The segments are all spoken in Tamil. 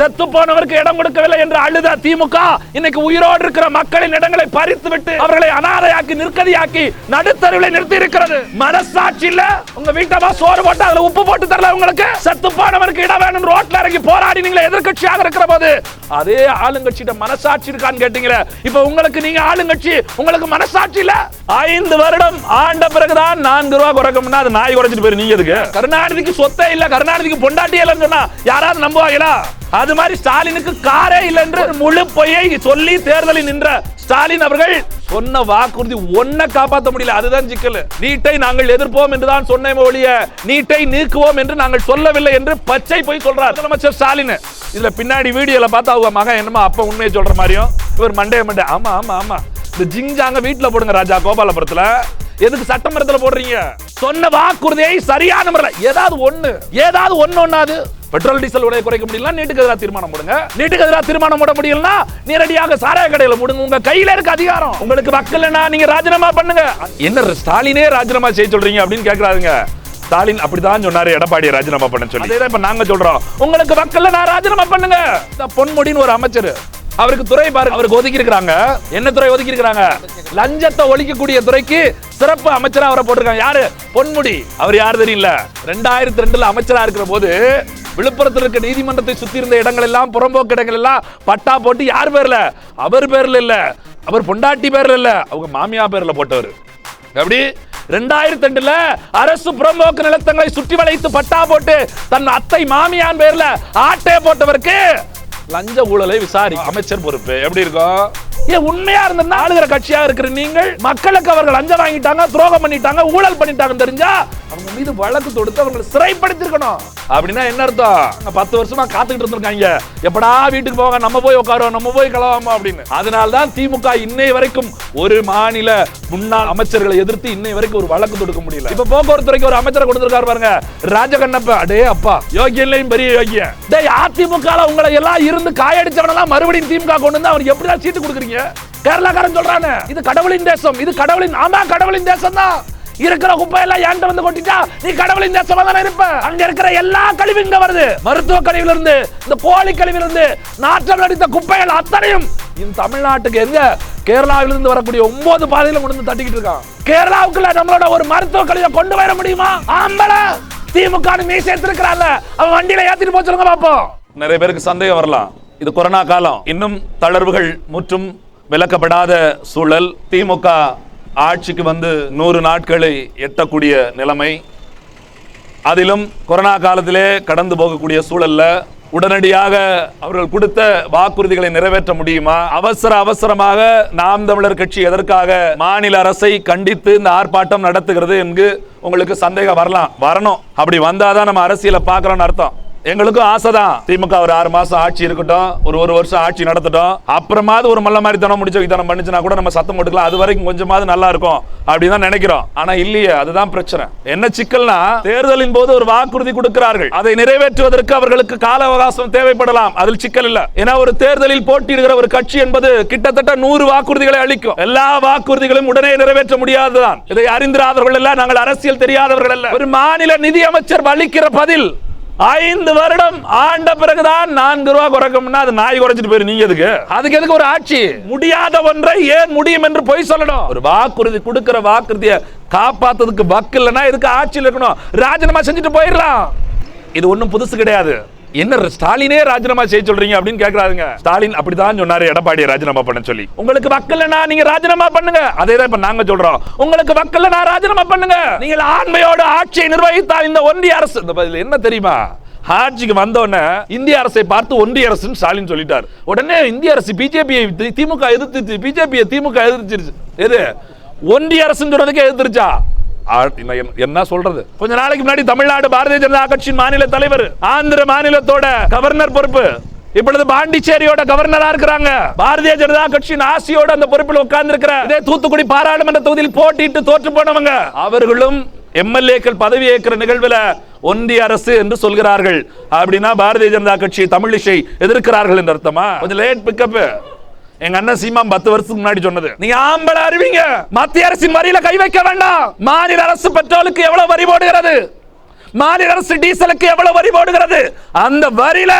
செத்து போனவருக்கு இடம் கொடுக்கவில்லை என்று அழுத திமுக? இன்னைக்கு உயிரோடு இருக்கிற மக்களின் இடங்களை பறித்து விட்டு அவர்களை அனாதையாக்கி நிற்கதியாக்கி நடுத்தருவில் நிறுத்தி இருக்கிறது மனசாட்சி இல்ல. உங்க வீட்டமா சோறு போட்டு அதுல உப்பு போட்டு தரல உங்களுக்கு. செத்து போனவருக்கு இடம் வேணும் ரோட்ல இறங்கி போராடி நீங்க எதிர்கட்சியாக இருக்கிற போது. அதே ஆளுங்கட்சியிட மனசாட்சி இருக்கான்னு கேட்டீங்களே. இப்ப உங்களுக்கு நீங்க ஆளுங்கட்சி உங்களுக்கு மனசாட்சி இல்ல? ஐந்து வருடம் ஆண்ட பிறகுதான் நான்கு ரூபா குறைக்கும்னா அது நாய் குறைச்சிட்டு போயிரு. நீங்க எதுக்கு? கருணாநிதிக்கு சொத்தே இல்ல கருணாநிதிக்கு பொண்டாட்டியே இல்லைன்னு சொன்னா யாராவது நம்புவாங்களா? அது மாதிரி ஸ்டாலினுக்கு காரே இல்லை என்று முழு பொய்யை சொல்லி தேர்தலில் நின்ற ஸ்டாலின் அவர்கள் சொன்ன வாக்குறுதி ஒன்ன காப்பாற்ற முடியல. அதுதான் சிக்கல். நீட்டை நாங்கள் எதிர்ப்போம் என்றுதான் சொன்ன ஒழிய நீட்டை நீக்குவோம் என்று நாங்கள் சொல்லவில்லை என்று பச்சை போய் சொல்றார் முதலமைச்சர் ஸ்டாலின். இதுல பின்னாடி வீடியோல பார்த்தா அவங்க மகன் என்னமோ அப்ப உண்மையை சொல்ற மாதிரியும் இவர் மண்டே மண்டே ஆமா ஆமா ஆமா. இந்த ஜிங்ஜாங்க வீட்டுல போடுங்க ராஜா கோபாலபுரத்துல. எதுக்கு சட்டமன்றத்தில் போடுறீங்க? சொன்ன வாக்குறுதியை சரியான முறையில் ஏதாவது ஒண்ணு ஏதாவது ஒன்று ஒண்ணாது பெட்ரோல் டீசல் விலையை குறைக்க முடியல நீட்டுக்கு எதிராக தீர்மானம் போடுங்க. நீட்டுக்கு எதிராக தீர்மானம் போட முடியலன்னா நேரடியாக சாராய கடையில போடுங்க. உங்க கையில இருக்க அதிகாரம். உங்களுக்கு வக்கலன்னா நீங்க ராஜினாமா பண்ணுங்க. என்ன ஸ்டாலினே ராஜினாமா செய்ய சொல்றீங்க அப்படின்னு கேக்குறாருங்க. ஸ்டாலின் அப்படிதான் சொன்னாரு எடப்பாடி ராஜினாமா பண்ண சொல்லி. அதே இப்ப நாங்க சொல்றோம். உங்களுக்கு வக்கல்ல நான் ராஜினாமா பண்ணுங்க. இந்த பொன்முடின்னு ஒரு அமைச்சர் அவருக்கு துறை பாருங்க அவருக்கு ஒதுக்கி இருக்காங்க என்ன துறை ஒதுக்கி இருக்காங்க லஞ்சத்தை ஒழிக்கக்கூடிய துறைக்கு சிறப்பு அமைச்சரா அவரை போட்டிருக்காங்க. யாரு? பொன்முடி. அவர் யாரு தெரியல ரெண்டாயிரத்தி ரெண்டுல அமைச்சரா இருக்கிற போது விழுப்புரத்தில் இருக்க நீதிமன்றத்தை சுத்தி இருந்த இடங்கள் எல்லாம் புறம்போக்கு இடங்கள் எல்லாம் பட்டா போட்டு யார் பேர்ல? அவர் பேர்ல இல்ல. அவர் பொண்டாட்டி பேர்ல இல்ல. அவங்க மாமியா பேர்ல போட்டவர். எப்படி? ரெண்டாயிரத்தி ரெண்டுல அரசு புறம்போக்கு நிலத்தங்களை சுற்றி வளைத்து பட்டா போட்டு தன் அத்தை மாமியான் பேர்ல ஆட்டே போட்டவருக்கு லஞ்ச ஊழலை விசாரி அமைச்சர் பொறுப்பு. எப்படி இருக்கும்? இது உண்மையா இருந்த ஆளுகிற கட்சியா இருக்கிற நீங்கள்? மக்களுக்கு அவர்கள் லஞ்சம் வாங்கிட்டாங்க துரோகம் பண்ணிட்டாங்க ஊழல் பண்ணிட்டாங்க தெரிஞ்சா அவங்க மீது வழக்கு தொடுத்து அவங்களை சிறைப்படுத்திருக்கணும் அப்படின்னா என்ன அர்த்தம்? பத்து வருஷமா காத்துக்கிட்டு இருந்திருக்காங்க. எப்படா வீட்டுக்கு போக நம்ம போய் உட்காருவோம் நம்ம போய் கலவாமா அப்படின்னு. அதனால தான் திமுக இன்னை வரைக்கும் ஒரு மாநில முன்னாள் அமைச்சர்களை எதிர்த்து இன்னை வரைக்கும் ஒரு வழக்கு தொடுக்க முடியல. இப்ப போக்குவரத்து துறைக்கு ஒரு அமைச்சரை கொடுத்திருக்காரு பாருங்க ராஜகண்ணப்ப. அடே அப்பா யோகியன்லையும் பெரிய யோகியன். டேய் அதிமுக உங்களை எல்லாம் இருந்து காயடிச்சவனெல்லாம் மறுபடியும் திமுக கொண்டு வந்து அவர் எப்படிதான் சீட்டு கொடுக்குறீங்க? கேரளாக்காரன் சொல்றானே. இது கடவுளின் தேசம். இது கடவுளின் ஆமா கடவுளின் தேசம் தான் இருக்கிற குப்பையெல்லாம் என்கிட்ட வந்து கொட்டிட்டா நீ கடவுளின் தேசமா தானே இருப்ப? அங்க இருக்கிற எல்லா கழிவும் இங்க வருது. மருத்துவ கழிவுல இருந்து இந்த போலி கழிவுல இருந்து நாற்றம் அடித்த குப்பைகள் அத்தனையும் இந்த தமிழ்நாட்டுக்கு எங்க? கேரளாவிலிருந்து வரக்கூடிய ஒன்பது பாதையில கொண்டு வந்து தட்டிக்கிட்டு இருக்கான். கேரளாவுக்குள்ள நம்மளோட ஒரு மருத்துவ கழிவை கொண்டு வர முடியுமா? ஆம்பள! திமுக மீசை எடுத்திருக்கிறான்ல. அவன் வண்டியில ஏத்திட்டு போச்சுருங்க பாப்போம். நிறைய பேருக்கு சந்தேகம் வரலாம். இது கொரோனா காலம். இன்னும் தளர்வுகள் முற்றும் விளக்கப்படாத சூழல். திமுக ஆட்சிக்கு வந்து நூறு நாட்களை எட்டக்கூடிய நிலைமை. அதிலும் கொரோனா காலத்திலே கடந்து போகக்கூடிய சூழல்ல உடனடியாக அவர்கள் கொடுத்த வாக்குறுதிகளை நிறைவேற்ற முடியுமா? அவசர அவசரமாக நாம் தமிழர் கட்சி எதற்காக மாநில அரசை கண்டித்து இந்த ஆர்ப்பாட்டம் நடத்துகிறது என்று உங்களுக்கு சந்தேகம் வரலாம் வரணும். அப்படி வந்தாதான் நம்ம அரசியலை பார்க்கறோம்னு அர்த்தம். எங்களுக்கும் ஆசைதான். திமுக ஒரு ஆறு மாசம் ஆட்சி இருக்கட்டும் ஒரு ஒரு வருஷம் ஆட்சி நடத்தட்டும். அப்புறமாவது ஒரு மல்ல மாதிரி தனம் முடிச்சு தனம் பண்ணுச்சுன்னா கூட நம்ம சத்தம் போட்டுக்கலாம். அது வரைக்கும் கொஞ்சமாவது நல்லா இருக்கும் அப்படின்னு தான் நினைக்கிறோம். ஆனா இல்லையே அதுதான் பிரச்சனை. என்ன சிக்கல்னா தேர்தலின் போது ஒரு வாக்குறுதி கொடுக்கிறார்கள். அதை நிறைவேற்றுவதற்கு அவர்களுக்கு கால அவகாசம் தேவைப்படலாம். அதில் சிக்கல் இல்ல. ஏன்னா ஒரு தேர்தலில் போட்டியிடுகிற ஒரு கட்சி என்பது கிட்டத்தட்ட நூறு வாக்குறுதிகளை அளிக்கும். எல்லா வாக்குறுதிகளும் உடனே நிறைவேற்ற முடியாதுதான் இதை அறிந்திராதவர்கள் எல்லாம் நாங்கள் அரசியல் தெரியாதவர்கள் அல்ல. ஒரு மாநில நிதி அமைச்சர் அளிக்கிற பதில் ஐந்து வருடம் ஆண்ட பிறகுதான் நான்கு ரூபா குறைக்கும்னா அது நாய் குறைச்சிட்டு போயிரு. நீங்க எதுக்கு? அதுக்கு எதுக்கு ஒரு ஆட்சி? முடியாத ஒன்றை ஏன் முடியும் என்று பொய் சொல்லணும். ஒரு வாக்குறுதி கொடுக்கிற வாக்குறுதியை காப்பாத்துறதுக்கு வக்கு இல்லைன்னா இதுக்கு ஆட்சியில் இருக்கணும்? ராஜினாமா செஞ்சுட்டு போயிடலாம். இது ஒண்ணும் புதுசு கிடையாது. என்ன ஸ்டாலினே ராஜினாமா செய்ய சொல்றீங்க அப்படின்னு கேக்குறாருங்க. ஸ்டாலின் அப்படிதான் சொன்னாரு எடப்பாடி ராஜினாமா பண்ண சொல்லி. உங்களுக்கு வக்கலனா நீங்க ராஜினாமா பண்ணுங்க. அதே தான் இப்ப நாங்க சொல்றோம். உங்களுக்கு வக்கலனா ராஜினாமா பண்ணுங்க. நீங்கள் ஆண்மையோட ஆட்சியை நிர்வகித்தால் இந்த ஒன்றிய அரசு இந்த பதில் என்ன தெரியுமா? ஆட்சிக்கு வந்தோடனே இந்திய அரசை பார்த்து ஒன்றிய அரசுன்னு ஸ்டாலின் சொல்லிட்டார். உடனே இந்திய அரசு பிஜேபியை திமுக எதிர்த்து பிஜேபியை திமுக எதிர்த்துருச்சு. எது? ஒன்றிய அரசுன்னு சொன்னதுக்கு எதிர்த்துருச்சா? என்ன- சொல்றது? கொஞ்ச நாளைக்கு முன்னாடி தமிழ்நாடு பாரதிய ஜனதா கட்சியின் மாநில தலைவர் ஆந்திர மாநிலத்தோட கவர்னர் பொறுப்பு. இப்பொழுது பாண்டிச்சேரியோட கவர்னரா இருக்கிறாங்க. பாரதிய ஜனதா கட்சியின் ஆசியோட அந்த பொறுப்பில் உட்கார்ந்து இருக்கிற தூத்துக்குடி பாராளுமன்ற தொகுதியில் போட்டிட்டு தோற்று போனவங்க அவர்களும் எம்எல்ஏக்கள் பதவி ஏற்கிற நிகழ்வுல ஒன்றிய அரசு என்று சொல்கிறார்கள். அப்படின்னா பாரதிய ஜனதா கட்சி தமிழிசை எதிர்க்கிறார்கள் என்று அர்த்தமா? கொஞ்சம் லேட் பிக்கப் எங்க அண்ணன் சீமான் பத்து வருஷத்துக்கு முன்னாடி சொன்னது. நீங்க ஆம்பளை அறிவிங்க. மத்திய அரசின் வரியில கை வைக்க வேண்டாம். மாநில அரசு பெட்ரோலுக்கு எவ்வளவு வரி போடுகிறது? மாநில அரசு டீசலுக்கு எவ்வளவு வரி போடுகிறது? அந்த வரியில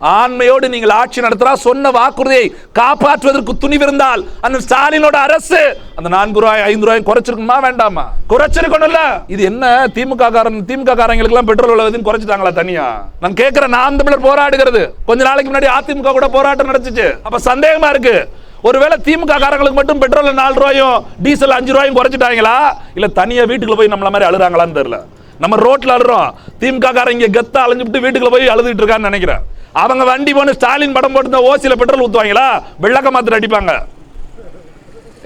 ஆண்மையோடு நீங்கள் ஆட்சி நடத்துறா சொன்ன வாக்குறுதியை காப்பாற்றுவதற்கு துணிவிருந்தால் அந்த ஸ்டாலினோட அரசு அந்த நான்கு ரூபாய் ஐந்து ரூபாய் குறைச்சிருக்குமா வேண்டாமா? குறைச்சிருக்கணும்ல. இது என்ன திமுக காரன் திமுக காரங்களுக்கு எல்லாம் பெட்ரோல் விலை குறைச்சிட்டாங்களா தனியா? நான் கேட்கிறேன் நான் தமிழர் போராடுகிறது. கொஞ்ச நாளைக்கு முன்னாடி அதிமுக கூட போராட்டம் நடந்துச்சு. அப்ப சந்தேகமா இருக்கு. ஒருவேளை திமுக காரங்களுக்கு மட்டும் பெட்ரோல் நாலு ரூபாயும் டீசல் அஞ்சு ரூபாயும் குறைச்சிட்டாங்களா? இல்ல தனியா வீட்டுக்குள்ள போய் நம்மள மாதிரி அழுறாங்களான்னு தெரியல. நம்ம ரோட்ல அழுறோம். திமுக காரங்க இங்க அழிஞ்சு அலைஞ்சுட்டு வீட்டுக்குள்ள போய் அழுதுட்டு இருக்கான்னு நினைக்கிறேன். அவங்க வண்டி போன ஸ்டாலின் படம் போட்டு ஓசியில் பெட்ரோல் ஊற்றுவாங்களா வெள்ளக்க மாத்திர அடிப்பாங்க.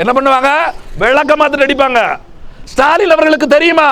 என்ன பண்ணுவாங்க? விளக்க மாத்திர அடிப்பாங்க. ஸ்டாலின் அவர்களுக்கு தெரியுமா?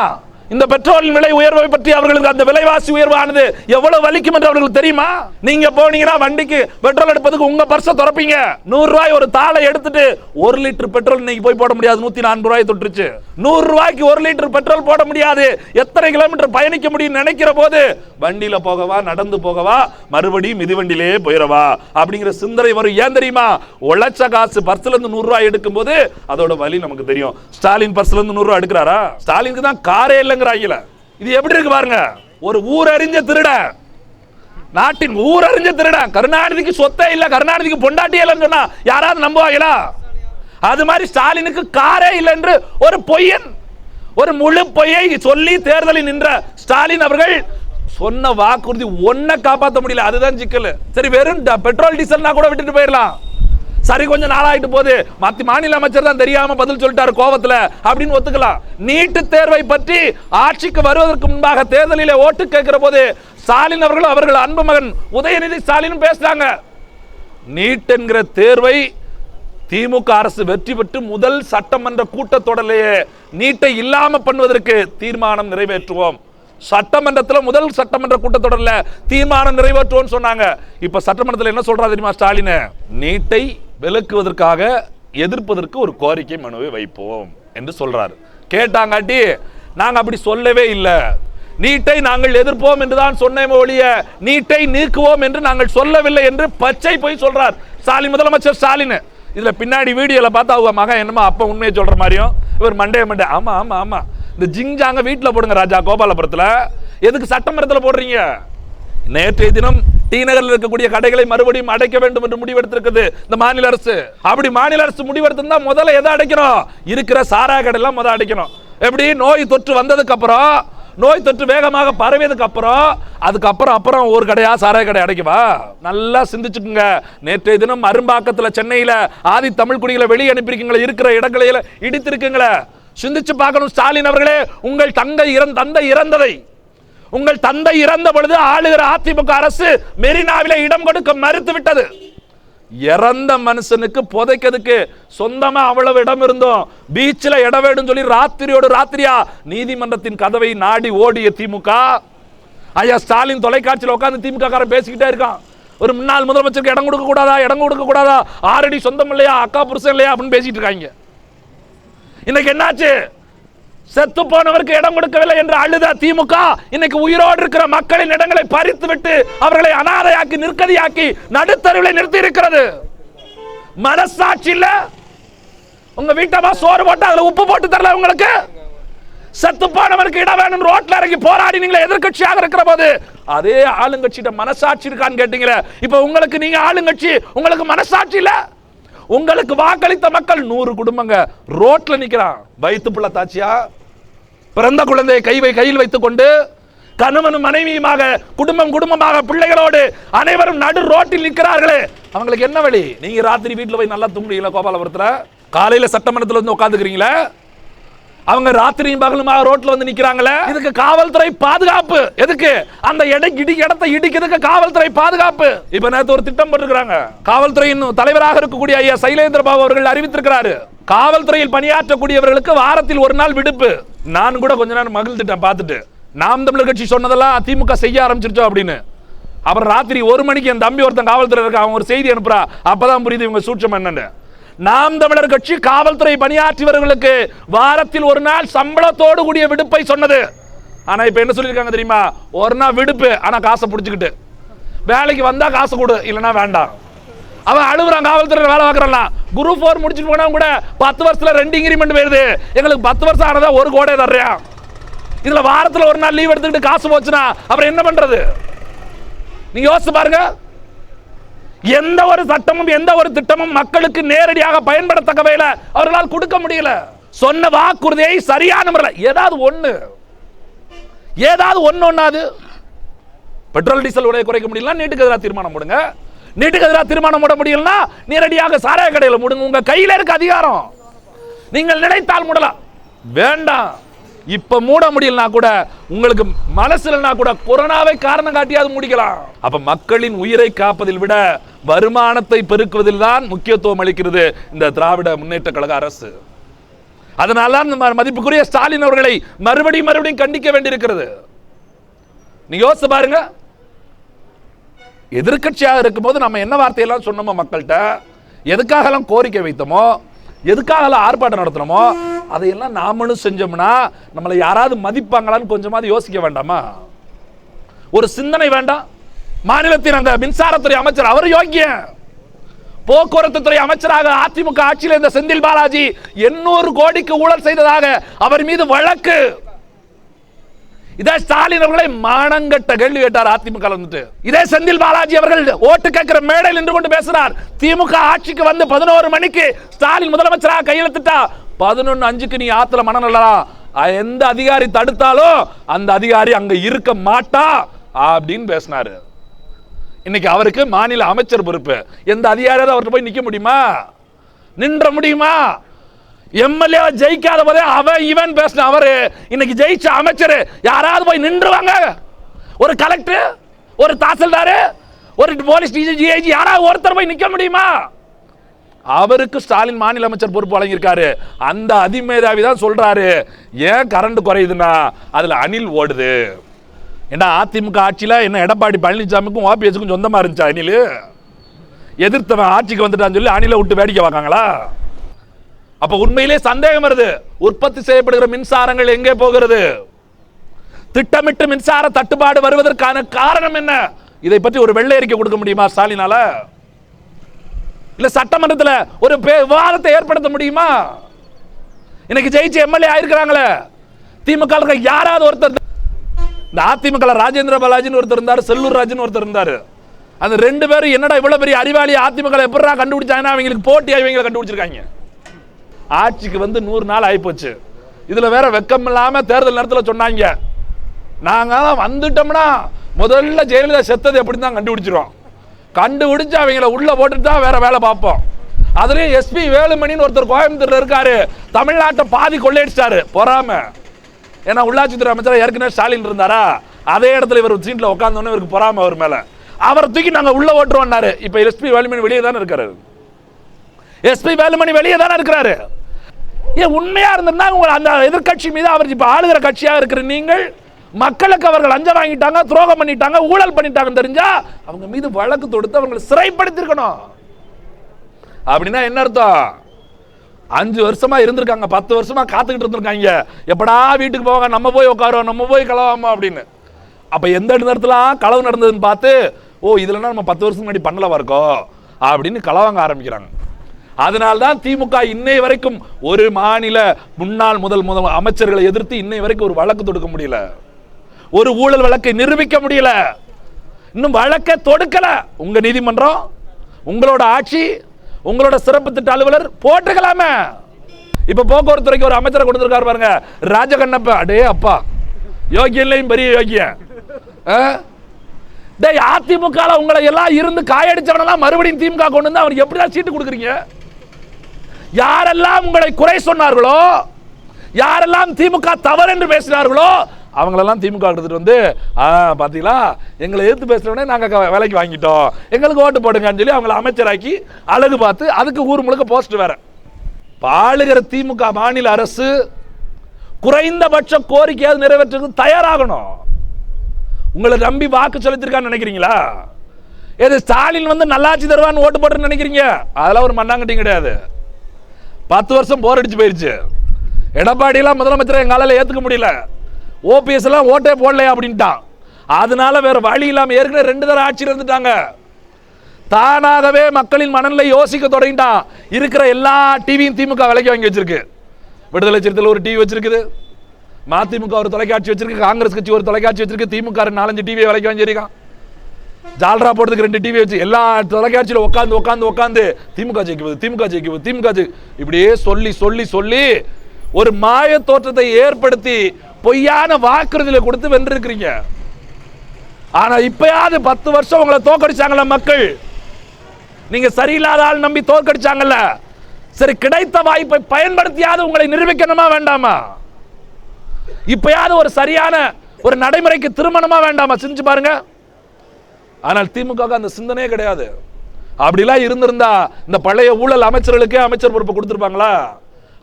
இந்த பெட்ரோலின் விலை உயர்வை பற்றி அவர்களுக்கு அந்த விலைவாசி உயர்வானது எவ்வளவு வலிக்கும் என்று அவர்களுக்கு தெரியுமா? நீங்க போனீங்கன்னா வண்டிக்கு பெட்ரோல் எடுப்பதுக்கு உங்க பர்ஸ திறப்பீங்க. நூறு ரூபாய் ஒரு தாளை எடுத்துட்டு ஒரு லிட்டர் பெட்ரோல் இன்னைக்கு போய் போட முடியாது. நூத்தி நான்கு ரூபாய் தொட்டுருச்சு. நூறு ரூபாய்க்கு ஒரு லிட்டர் பெட்ரோல் போட முடியாது. எத்தனை கிலோமீட்டர் பயணிக்க முடியும் நினைக்கிற போது வண்டியில போகவா நடந்து போகவா மறுபடியும் மிதிவண்டிலே போயிடவா அப்படிங்கிற சிந்தனை வரும். ஏன் தெரியுமா? உழைச்ச காசு பர்ஸ்ல இருந்து நூறு ரூபாய் எடுக்கும் போது அதோட வலி நமக்கு தெரியும். ஸ்டாலின் பர்ஸ்ல இருந்து நூறு ரூபாய் எடுக்கிறாரா? ஸ்டாலினுக்கு தான் காரே இல்லைங்கிறாங்கல இது எப்படி இருக்கு பாருங்க? ஒரு ஊர் அறிஞ்ச திருட. நாட்டின் ஊர் அறிஞ்ச திருட. கருணாநிதிக்கு சொத்தே இல்ல கருணாநிதிக்கு பொண்டாட்டியே இல்லைன்னு சொன்னா யாராவது நம்புவாங்களா? அது மாதிரி ஸ்டாலினுக்கு காரே இல்லை என்று ஒரு பொய்யன் ஒரு முழு பொய்யை சொல்லி தேர்தலில் நின்ற ஸ்டாலின் அவர்கள் சொன்ன வாக்குறுதி ஒன்ன காப்பாற்ற முடியல. அதுதான் சிக்கல். சரி வெறும் பெட்ரோல் டீசல்னா கூட விட்டுட்டு போயிடலாம். சரி கொஞ்சம் நாளாயிட்டு போகுது. மத்திய மாநில அமைச்சர் தான் தெரியாம பதில் சொல்லிட்டாரு கோவத்துல. அப்படின்னு ஒத்துக்கலாம். நீட்டு தேர்வை பற்றி ஆட்சிக்கு வருவதற்கு முன்பாக தேர்தலிலே ஓட்டு கேட்கிற போது ஸ்டாலின் அவர்கள் அவர்கள் அன்பு மகன் உதயநிதி ஸ்டாலின் பேசுறாங்க. நீட் என்கிற தேர்வை திமுக அரசு வெற்றி பெற்று முதல் சட்டமன்ற கூட்டத்தொடரிலேயே நீட்டை இல்லாம பண்ணுவதற்கு தீர்மானம் நிறைவேற்றுவோம். சட்டமன்றத்தில் முதல் சட்டமன்ற கூட்டத்தொடரில் தீர்மானம் நிறைவேற்றுவோம் சொன்னாங்க. இப்போ சட்டமன்றத்தில் என்ன சொல்றா தெரியுமா ஸ்டாலின்? நீட்டை விலக்குவதற்காக எதிர்ப்பதற்கு ஒரு கோரிக்கை மனுவை வைப்போம் என்று சொல்றாரு. கேட்டாங்காட்டி நாங்கள் அப்படி சொல்லவே இல்லை. நீட்டை நாங்கள் எதிர்ப்போம் என்று தான் சொன்னேன் ஒழிய நீட்டை நீக்குவோம் என்று நாங்கள் சொல்லவில்லை என்று பச்சை போய் சொல்றார் ஸ்டாலின் முதலமைச்சர் ஸ்டாலின். இதில் பின்னாடி வீடியோவில் பார்த்தா அவங்க மகன் என்னமோ அப்போ உண்மையை சொல்கிற மாதிரியும் இவர் மண்டே மண்டே ஆமாம் ஆமாம் ஆமாம் இந்த ஜிங்ஜாங்க வீட்டில் போடுங்க ராஜா கோபாலபுரத்தில். எதுக்கு சட்டமன்றத்தில் போடுறீங்க? நேற்றைய தினம் டி நகரில் இருக்கக்கூடிய கடைகளை மறுபடியும் அடைக்க வேண்டும் என்று முடிவெடுத்திருக்குது இந்த மாநில அரசு. அப்படி மாநில அரசு முடிவெடுத்திருந்தா முதல்ல எதை அடைக்கணும்? இருக்கிற சாராய கடையெல்லாம் முதல் அடைக்கணும். எப்படி? நோய் தொற்று வந்ததுக்கு அப்புறம் நோய் தொற்று வேகமாக பரவியதுக்கு அப்புறம் அதுக்கப்புறம் அப்புறம் ஒரு கடையா சாராய கடை அடைக்கவா? நல்லா சிந்திச்சுக்குங்க. நேற்றைய தினம் அரும்பாக்கத்தில் சென்னையில் ஆதி தமிழ் குடிகளை வெளியே அனுப்பியிருக்கீங்களே இருக்கிற இடங்களையில இடித்திருக்குங்களே. சிந்திச்சு பார்க்கணும் ஸ்டாலின் அவர்களே. உங்கள் தங்கை இறந்த தந்தை இறந்ததை. உங்கள் தந்தை இறந்த பொழுது ஆளுகிற அதிமுக அரசு மெரினாவில இடம் கொடுக்க மறுத்து விட்டது இறந்த மனுஷனுக்கு புதைக்கிறதுக்கு சொந்தமா அவ்வளவு இடம் இருந்தோம். பீச்சில் இடம் வேணும் சொல்லி ராத்திரியோடு ராத்திரியா நீதிமன்றத்தின் கதவை நாடி ஓடிய திமுக. ஐயா ஸ்டாலின் தொலைக்காட்சியில் உட்காந்து திமுக காரன் பேசிக்கிட்டே இருக்கான். ஒரு முன்னாள் முதலமைச்சருக்கு இடம் கொடுக்க கூடாதா இடம் கொடுக்க கூடாதா ஆரடி சொந்தம் இல்லையா அக்கா புருஷன் இல்லையா அப்படின்னு பேசிட்டு இருக்காங்க. இன்னைக்கு என்னாச்சு? செத்து போனவருக்கு இடம் கொடுக்கவில்லை என்று அழுத திமுக இன்னைக்கு உயிரோடு இருக்கிற மக்களின் இடங்களை பறித்து விட்டு அவர்களை அனாதையாக்கி நிற்கதியாக்கி நடுத்தருவில் நிறுத்தி இருக்கிறது மனசாட்சி இல்ல. உங்க வீட்டமா சோறு போட்டு அதுல உப்பு போட்டு தரல உங்களுக்கு? செத்து போனவருக்கு இடம் வேணும் ரோட்ல இறங்கி போராடி நீங்களே எதிர்கட்சியாக இருக்கிற போது அதே ஆளுங்கட்சியிட்ட மனசாட்சி இருக்கான்னு கேட்டீங்களே. இப்ப உங்களுக்கு நீங்க ஆளுங்கட்சி உங்களுக்கு மனசாட்சி இல்லை? உங்களுக்கு வாக்களித்த மக்கள் நூறு குடும்பங்க. ரோட்ல நிக்கிறான். வயிற்று புள்ள தாச்சியா? பிறந்த குழந்தையை கை வை கையில் வைத்துக் கொண்டு கணவனும் மனைவியுமாக குடும்பம் குடும்பமாக பிள்ளைகளோடு அனைவரும் நடு ரோட்டில் நிற்கிறார்களே. அவங்களுக்கு என்ன வழி? நீங்க ராத்திரி வீட்டுல போய் நல்லா தூங்குறீங்களா கோபாலபுரத்துல? காலையில சட்டமன்றத்துல வந்து உட்காந்துக்கிறீங்களா அவங்க ராத்திரியும் பகலுமாக ரோட்ல வந்து நிக்கிறாங்களே? இதுக்கு காவல்துறை பாதுகாப்பு. எதுக்கு? அந்த இடை இடி இடத்தை இடிக்கிறதுக்கு காவல்துறை பாதுகாப்பு. இப்ப நேற்று ஒரு திட்டம் போட்டிருக்கிறாங்க. காவல்துறையின் தலைவராக இருக்கக்கூடிய ஐயா சைலேந்திர பாபு அவர்கள் அறிவித்திருக்கிறாரு. காவல்துறையில் பணியாற்றக்கூடியவர்களுக்கு வாரத்தில் ஒரு நாள் விடுப்பு. நான் கூட கொஞ்ச நேரம் மகிழ்ந்துட்டேன் பார்த்துட்டு. நாம் தமிழர் கட்சி சொன்னதெல்லாம் திமுக செய்ய ஆரம்பிச்சிருச்சோம் அப்படின்னு. அப்புறம் ராத்திரி ஒரு மணிக்கு என் தம்பி ஒருத்தன் காவல்துறை இருக்க அவன் ஒரு செய்தி அனுப்புறா. அப்பதான் புரியுது இவங்க சூட்சம் என்னன்னு. நாம் தமிழர் கட்சி காவல்துறை பணியாற்றியவர்களுக்கு வாரத்தில் ஒரு நாள் சம்பளத்தோடு கூடிய விடுப்பை சொன்னது. ஆனா இப்ப என்ன சொல்லியிருக்காங்க தெரியுமா? ஒரு நாள் விடுப்பு ஆனா காசை பிடிச்சிக்கிட்டு. வேலைக்கு வந்தா காசு கொடு இல்லைன்னா வேண்டாம். அவன் அழுகுறான் காவல்துறையில் வேலை பார்க்கறான் குரூப் ஃபோர் முடிச்சுட்டு போனா கூட பத்து வருஷத்துல ரெண்டு இன்கிரிமெண்ட் வருது எங்களுக்கு பத்து வருஷம் ஆனதா ஒரு கோடை தர்றேன். இதுல வாரத்துல ஒரு நாள் லீவ் எடுத்துக்கிட்டு காசு போச்சுன்னா அப்புறம் என்ன பண்றது? நீங்க யோசிச்சு பாருங்க. எந்த ஒரு சட்டமும் எந்த ஒரு திட்டமும் மக்களுக்கு நேரடியாக பயன்படத்தக்க அவர்களால் கொடுக்க முடியல. சொன்ன வாக்குறுதியை சரியான முறையில் ஏதாவது ஒண்ணு ஏதாவது ஒன்னு ஒண்ணாது பெட்ரோல் டீசல் விலையை குறைக்க முடியல நீட்டுக்கு எதிராக தீர்மானம் போடுங்க. நீட்டுக்கு எதிராக தீர்மானம் போட முடியலன்னா நேரடியாக சாராய கடையில் முடுங்க. உங்க கையில இருக்க அதிகாரம். நீங்கள் நினைத்தால் மூடலாம் வேண்டாம். இப்ப மூட முடியலனா கூட உங்களுக்கு மனசுலனா கூட கொரோனாவை காரணம் காட்டியாவது முடிக்கலாம். அப்ப மக்களின் உயிரை காப்பதில் விட வருமானத்தை பெருக்குவதில் தான் முக்கியத்துவம் அளிக்கிறது இந்த திராவிட முன்னேற்ற கழக அரசு. அதனால தான் மதிப்புக்குரிய ஸ்டாலின் அவர்களை மறுபடியும் மறுபடியும் கண்டிக்க வேண்டியிருக்கிறது. நீங்க யோசிச்சு பாருங்க. எதிர்கட்சியாக இருக்கும்போது நம்ம என்ன வார்த்தையெல்லாம் சொன்னோமோ மக்கள்கிட்ட எதுக்காகலாம் கோரிக்கை வைத்தோமோ எதுக்காகலாம் ஆர்ப்பாட்டம் நடத்தினோமோ அதையெல்லாம் நாமளும் செஞ்சோம்னா நம்மளை யாராவது மதிப்பாங்களான்னு கொஞ்சமாவது யோசிக்க வேண்டாமா? ஒரு சிந்தனை வேண்டாம். மாநிலத்தின் அந்த மின்சாரத்துறை அமைச்சர் அவர் யோக்கியம் போக்குவரத்து துறை அமைச்சராக அதிமுக ஆட்சியில் இருந்த செந்தில் பாலாஜி எண்ணூறு கோடிக்கு ஊழல் செய்ததாக அவர் மீது வழக்கு. இதே ஸ்டாலின் அவர்களை மானங்கட்ட கேள்வி கேட்டார் அதிமுக வந்துட்டு. இதே செந்தில் பாலாஜி அவர்கள் ஓட்டு கேட்கிற மேடையில் நின்று கொண்டு பேசுறார். திமுக ஆட்சிக்கு வந்து பதினோரு மணிக்கு ஸ்டாலின் முதலமைச்சராக கையெழுத்துட்டா பதினொன்னு அஞ்சுக்கு நீ ஆத்துல மனநல்லா எந்த அதிகாரி தடுத்தாலும் அந்த அதிகாரி அங்க இருக்க மாட்டா? அப்படின்னு பேசினாரு. இன்னைக்கு அவருக்கு மாநில அமைச்சர் பொறுப்பு. எந்த அதிகாரியாவது அவர்கிட்ட போய் நிற்க முடியுமா? நின்ற முடியுமா? எம்எல்ஏ ஜெயிக்காத போதே அவன் இவன் பேசின அவரு. இன்னைக்கு ஜெயிச்ச அமைச்சர் யாராவது போய் நின்றுவாங்க? ஒரு கலெக்டர் ஒரு தாசில்தார் ஒரு போலீஸ் ஜிஐஜி யாராவது ஒருத்தர் போய் நிற்க முடியுமா? அவருக்கு ஸ்டாலின் மாநில அமைச்சர் பொறுப்பு வழங்கியிருக்காரு. அந்த அதிமேதாவி தான் சொல்றாரு. ஏன் கரண்ட் குறையுதுன்னா அதுல அணில் ஓடுது. ஏன்னா அதிமுக ஆட்சியில் என்ன எடப்பாடி பழனிசாமிக்கும் ஓபிஎஸ்க்கும் சொந்தமா இருந்துச்சு அணில்? எதிர்த்தவன் ஆட்சிக்கு வந்துட்டான்னு சொல்லி அணில விட்டு வேடிக்கை பார்க்காங்களா? அப்ப உண்மையிலே சந்தேகம் வருது. உற்பத்தி செய்யப்படுகிற மின்சாரங்கள் எங்கே போகிறது? திட்டமிட்டு மின்சார தட்டுப்பாடு வருவதற்கான காரணம் என்ன? இதை பற்றி ஒரு வெள்ளை அறிக்கை கொடுக்க முடியுமா ஸ்டாலினால? இல்ல சட்டமன்றத்தில் ஒரு விவாதத்தை ஏற்படுத்த முடியுமா? இன்னைக்கு ஜெயிச்சு எம்எல்ஏ ஆயிருக்கிறாங்களே. திமுக யாராவது ஒருத்தர் இந்த அதிமுக ராஜேந்திர பாலாஜின்னு ஒருத்தர் இருந்தார் செல்லூர் ராஜன் ஒருத்தர் இருந்தார். அந்த ரெண்டு பேரும் என்னடா இவ்வளோ பெரிய அறிவாளி அதிமுக எப்படா கண்டுபிடிச்சாங்கன்னா அவங்களுக்கு போட்டி அவங்களை கண்டுபிடிச்சிருக்காங்க. ஆட்சிக்கு வந்து நூறு நாள் ஆகிப்போச்சு இதில் வேற வெக்கம் இல்லாமல் தேர்தல் நேரத்தில் சொன்னாங்க. நாங்கள் வந்துட்டோம்னா முதல்ல ஜெயலலிதா செத்தது எப்படி தான் கண்டுபிடிச்சிருவோம். கண்டுபிடிச்சு அவங்கள உள்ள போட்டுட்டு தான் வேற வேலை பார்ப்போம். அதுலேயும் எஸ்பி வேலுமணின்னு ஒருத்தர் கோயம்புத்தூரில் இருக்காரு. தமிழ்நாட்டை பாதி கொள்ளையடிச்சிட்டாரு. பொறாமல் ஏன்னா உள்ளாட்சித்துறை அமைச்சர் ஏற்கனவே ஸ்டாலின் இருந்தாரா? அதே இடத்துல இவர் சீட்டில் உட்காந்தோன்னே இவருக்கு பொறாம அவர் மேலே. அவரை தூக்கி நாங்கள் உள்ள ஓட்டுறோம்னாரு. இப்போ எஸ்பி வேலுமணி வெளியே தானே இருக்காரு. எஸ்பி வேலுமணி வெளியே தானே இருக்கிறாரு ஏன் உண்மையா இருந்திருந்தா உங்கள் அந்த எதிர்க்கட்சி மீது அவர் இப்போ ஆளுகிற கட்சியாக இருக்கிற நீங்கள் மக்களுக்கு அவர்கள் அஞ்சம் வாங்கிட்டாங்க துரோகம் பண்ணிட்டாங்க ஊழல் பண்ணிட்டாங்கன்னு தெரிஞ்சா அவங்க மீது வழக்கு தொடுத்து அவங்களை சிறைப்படுத்திருக்கணும் அப்படின்னா என்ன அர்த்தம்? அஞ்சு வருஷமா இருந்திருக்காங்க பத்து வருஷமா காத்துக்கிட்டு இருந்திருக்காங்க. எப்படா வீட்டுக்கு போவாங்க? நம்ம போய் உட்காருவோம் நம்ம போய் கலவாமா அப்படின்னு. அப்போ எந்த நேரத்தில் களவு நடந்ததுன்னு பார்த்து ஓ இதுலனா நம்ம பத்து வருஷம் முன்னாடி பண்ணலவா இருக்கோம் அப்படின்னு களவாங்க ஆரம்பிக்கிறாங்க. அதனால்தான் திமுக இன்னை வரைக்கும் ஒரு மாநில முன்னாள் முதல் முதல் அமைச்சர்களை எதிர்த்து இன்னை வரைக்கும் ஒரு வழக்கு தொடுக்க முடியல. ஒரு ஊழல் வழக்கை நிரூபிக்க முடியல. இன்னும் வழக்கை தொடுக்கல. உங்க நீதிமன்றம் உங்களோட ஆட்சி உங்களோட சிறப்பு திட்ட அலுவலர் போட்டுக்கலாமே இப்ப போக்குவரத்து துறைக்கு ஒரு அமைச்சரை கொடுத்துருக்காரு பாருங்க. ராஜகண்ணப்ப. அடே அப்பா. யோகியன்லையும் பெரிய யோகியன். டேய் அதிமுக உங்களை எல்லாம் இருந்து காயடிச்சவனெல்லாம் மறுபடியும் திமுக கொண்டு வந்து அவனுக்கு எப்படிதான் சீட்டு கொடுக்குறீங்க? யாரெல்லாம் உங்களை குறை சொன்னார்களோ யாரெல்லாம் திமுக தவறு என்று பேசினார்களோ அவங்களெல்லாம் திமுக எடுத்துகிட்டு வந்து பார்த்தீங்களா எங்களை எதிர்த்து பேசுகிறவனே நாங்கள் விலைக்கு வாங்கிட்டோம். எங்களுக்கு ஓட்டு போடுங்கன்னு சொல்லி அவங்கள அமைச்சராக்கி அழகு பார்த்து அதுக்கு ஊர் முழுக்க போஸ்ட் வேற. பாளுகிற திமுக மாநில அரசு குறைந்தபட்ச கோரிக்கையாவது நிறைவேற்றுறதுக்கு தயாராகணும். உங்களை நம்பி வாக்கு செலுத்திருக்கான்னு நினைக்கிறீங்களா? ஏது ஸ்டாலின் வந்து நல்லாட்சி தருவான்னு ஓட்டு போட்டுன்னு நினைக்கிறீங்க? அதெல்லாம் ஒரு மண்ணாங்கட்டியும் கிடையாது. பத்து வருஷம் போர் அடிச்சு போயிருச்சு. எடப்பாடியெல்லாம் முதலமைச்சரை எங்களால் ஏற்றுக்க முடியல. ஓபிஎஸ் எல்லாம் ஓட்டே போடலையா அப்படின்ட்டான். அதனால வேற வழி இல்லாமல் ஏற்கனவே ரெண்டு தடவை ஆட்சியில் இருந்துட்டாங்க தானாகவே மக்களின் மனநிலை யோசிக்க தொடங்கிட்டான். இருக்கிற எல்லா டிவியும் திமுக விலைக்கு வாங்கி வச்சிருக்கு. விடுதலை சிறுத்தையில் ஒரு டிவி வச்சிருக்குது. மதிமுக ஒரு தொலைக்காட்சி வச்சிருக்கு. காங்கிரஸ் கட்சி ஒரு தொலைக்காட்சி வச்சிருக்கு. திமுக நாலஞ்சு டிவி விலைக்கு வாங்கியிருக்கான் ஜால்ரா போடுறதுக்கு ரெண்டு டிவி வச்சு எல்லா தொலைக்காட்சியில் உட்காந்து உட்காந்து உட்காந்து திமுக ஜெயிக்குவது திமுக ஜெயிக்குவது திமுக ஜெயி இப்படியே சொல்லி சொல்லி சொல்லி ஒரு மாய தோற்றத்தை ஏற்படுத்தி பொய்யான வாக்குறுதியில் கொடுத்து வென்றிருக்கிறீங்க. ஆனால் இப்பயாவது பத்து வருஷம் உங்களை தோக்கடிச்சாங்கல்ல மக்கள்? நீங்க சரியில்லாத ஆள் நம்பி தோற்கடிச்சாங்கல்ல? சரி கிடைத்த வாய்ப்பை பயன்படுத்தியாவது உங்களை நிரூபிக்கணுமா வேண்டாமா? இப்பயாவது ஒரு சரியான ஒரு நடைமுறைக்கு திருமணமா வேண்டாமா? சிந்திச்சு பாருங்க. ஆனால் திமுக அந்த சிந்தனையே கிடையாது. அப்படிலாம் இருந்திருந்தா இந்த பழைய ஊழல் அமைச்சர்களுக்கே அமைச்சர் பொறுப்பு கொடுத்துருப்பாங்களா?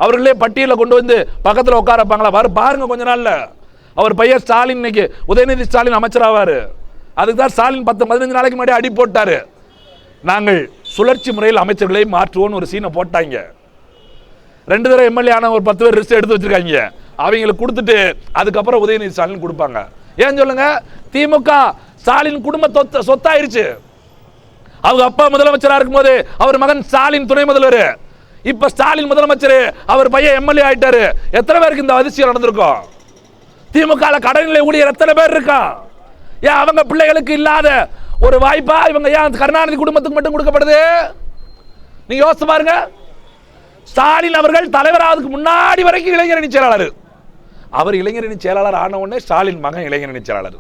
அவர்களே பட்டியலில் கொண்டு வந்து பக்கத்தில் உட்கார வைப்பாங்களா? வர பாருங்க கொஞ்ச நாளில். அவர் பையன் ஸ்டாலின் இன்னைக்கு. உதயநிதி ஸ்டாலின் அமைச்சராவாரு. அதுக்கு தான் ஸ்டாலின் பத்து பதினஞ்சு நாளைக்கு முன்னாடி அடி போட்டார். நாங்கள் சுழற்சி முறையில் அமைச்சர்களை மாற்றுவோம்னு ஒரு சீனை போட்டாங்க. ரெண்டு தடவை எம்எல்ஏ ஆன ஒரு பத்து பேர் ரிஸ்ட் எடுத்து வச்சிருக்காங்க. அவங்களுக்கு கொடுத்துட்டு அதுக்கப்புறம் உதயநிதி ஸ்டாலின் கொடுப்பாங்க. ஏன் சொல்லுங்க? திமுக ஸ்டாலின் குடும்ப சொத்து சொத்தாயிருச்சு. அவங்க அப்பா முதலமைச்சராக இருக்கும்போது அவர் மகன் ஸ்டாலின் துணை முதல்வர். இப்ப ஸ்டாலின் முதலமைச்சர் அவர் பையன் எம்எல்ஏ ஆயிட்டாரு. எத்தனை பேருக்கு இந்த அதிசயம் நடந்திருக்கும் திமுக ல ஊழியர் எத்தனை பேர் இருக்கான் ஏன் அவங்க பிள்ளைகளுக்கு இல்லாத ஒரு வாய்ப்பா இவங்க ஏன் கருணாநிதி குடும்பத்துக்கு மட்டும் கொடுக்கப்படுது? நீங்க யோசிச்சு பாருங்க. ஸ்டாலின் அவர்கள் தலைவராவதுக்கு முன்னாடி வரைக்கும் இளைஞரணி செயலாளர். அவர் இளைஞரணி செயலாளர் ஆன உடனே ஸ்டாலின் மகன் இளைஞரணி செயலாளர்.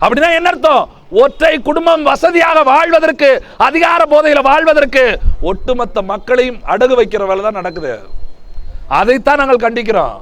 அப்படின்னா என்ன அர்த்தம்? ஒற்றை குடும்பம் வசதியாக வாழ்வதற்கு அதிகார போதையில் வாழ்வதற்கு ஒட்டுமொத்த மக்களையும் அடகு வைக்கிற வேலை தான் நடக்குது. அதைத்தான் நாங்கள் கண்டிக்கிறோம்.